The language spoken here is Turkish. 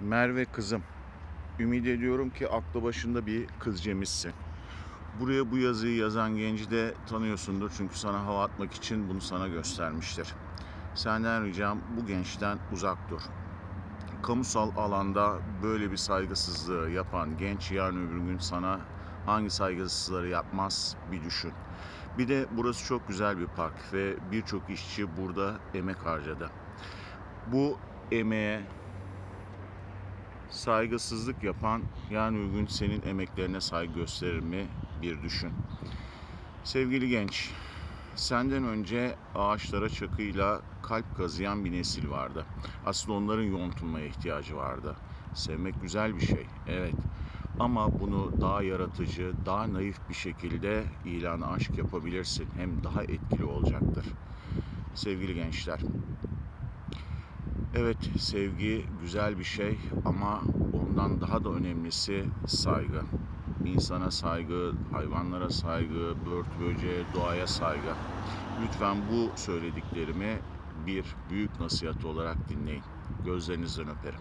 Merve kızım, ümit ediyorum ki aklı başında bir kız cemişsin. Buraya bu yazıyı yazan genci de tanıyorsundur çünkü sana hava atmak için bunu sana göstermiştir. Senden ricam bu gençten uzak dur. Kamusal alanda böyle bir saygısızlığı yapan genç yarın öbür gün sana hangi saygısızlıkları yapmaz bir düşün. Bir de burası çok güzel bir park ve birçok işçi burada emek harcadı. Bu emeğe saygısızlık yapan yani gün senin emeklerine saygı gösterir mi bir düşün. Sevgili genç, senden önce ağaçlara çakıyla kalp kazıyan bir nesil vardı. Aslında onların yontulmaya ihtiyacı vardı. Sevmek güzel bir şey, evet. Ama bunu daha yaratıcı, daha naif bir şekilde ilan aşk yapabilirsin. Hem daha etkili olacaktır. Sevgili gençler, Evet, sevgi güzel bir şey ama ondan daha da önemlisi saygı. İnsana saygı, hayvanlara saygı, börtü böceğe, doğaya saygı. Lütfen bu söylediklerimi bir büyük nasihat olarak dinleyin. Gözlerinizden öperim.